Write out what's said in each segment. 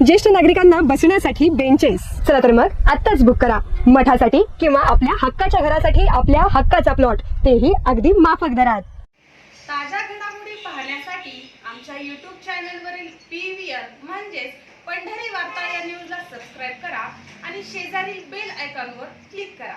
ज्येष्ठ नागरिकांना बसण्यासाठी बेंचेस चला तर मग आत्ताच बुक करा. मठासाठी किंवा आपल्या हक्काच्या घरासाठी आपल्या हक्काचा प्लॉट तेही अगदी माफक दरात. ताज्या घडामोडी पाहण्यासाठी आमच्या यूट्यूब चॅनलवरील पी व्ही आर म्हणजेच पंढरी वार्ता या न्यूजला सबस्क्राईब करा आणि शेजारील बेल आयकॉनवर क्लिक करा.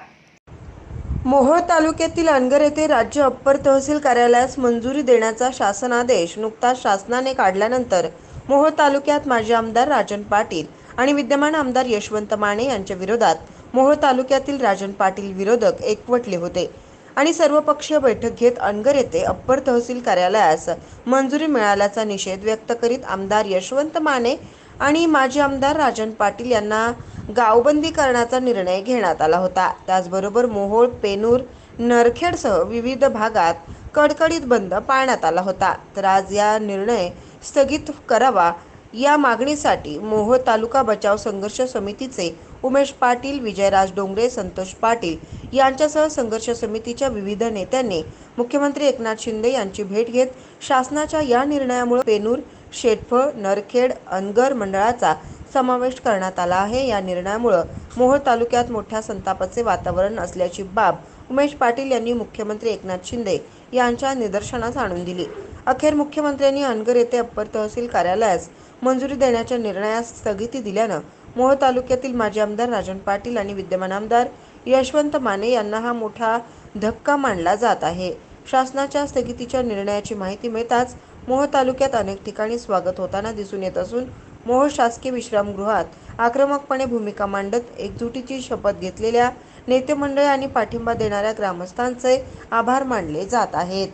मोहोळ तालुक्यातील अनगर येथे राज्य अप्पर तहसील कार्यालयास मंजुरी देण्याचा शासनादेश नुकताच शासनाने काढल्यानंतर मोहोळ तालुक्यात माजी आमदार राजन पाटील आणि विद्यमान आमदार यशवंत माने यांच्या विरोधात मोहोळ तालुक्यातील राजन पाटील विरोधक एकवटले होते. आणि सर्वपक्षीय बैठक घेत अनगर येथे अप्पर तहसील कार्यालयास मंजुरी मिळाल्याचा निषेध व्यक्त करीत आमदार यशवंत माने आणि माजी आमदार राजन पाटील यांना गावबंदी करण्याचा निर्णय घेण्यात आला होता. त्याचबरोबर मोहोळ पेनूर नरखेडसह विविध भागात कडकडीत बंद पाळण्यात आला होता. तर आज या निर्णय स्थगित करावा. या मागणीसाठी मोहोळ तालुका बचाव संघर्ष समितीचे उमेश पाटील विजयराज डोंगरे संतोष पाटील यांच्यासह संघर्ष समितीच्या विविध नेत्यांनी मुख्यमंत्री एकनाथ शिंदे यांची भेट घेत शासनाच्या या निर्णयामुळे पेनूर शेटफळ नरखेड अनगर मंडळाचा समावेश करण्यात आला आहे. या निर्णयामुळं मोहोळ तालुक्यात मोठ्या संतापाचे वातावरण असल्याची बाब उमेश पाटील यांनी मुख्यमंत्री एकनाथ शिंदे यांच्या निदर्शनास आणून दिली. अखेर मुख्यमंत्र्यांनी अनगर येथे अप्पर तहसील कार्यालयास मंजुरी देण्याच्या निर्णयास स्थगिती दिल्यानं मोहोळ तालुक्यातील माजी आमदार राजन पाटील आणि विद्यमान आमदार यशवंत माने यांना हा मोठा धक्का मानला जात आहे. शासनाच्या स्थगितीच्या निर्णयाची माहिती मिळताच मोहोळ तालुक्यात अनेक ठिकाणी स्वागत होताना दिसून येत असून मोहोळ शासकीय विश्रामगृहात आक्रमकपणे भूमिका मांडत एकजुटीची शपथ घेतलेल्या नेते मंडळी आणि पाठिंबा देणाऱ्या ग्रामस्थांचे आभार मानले जात आहेत.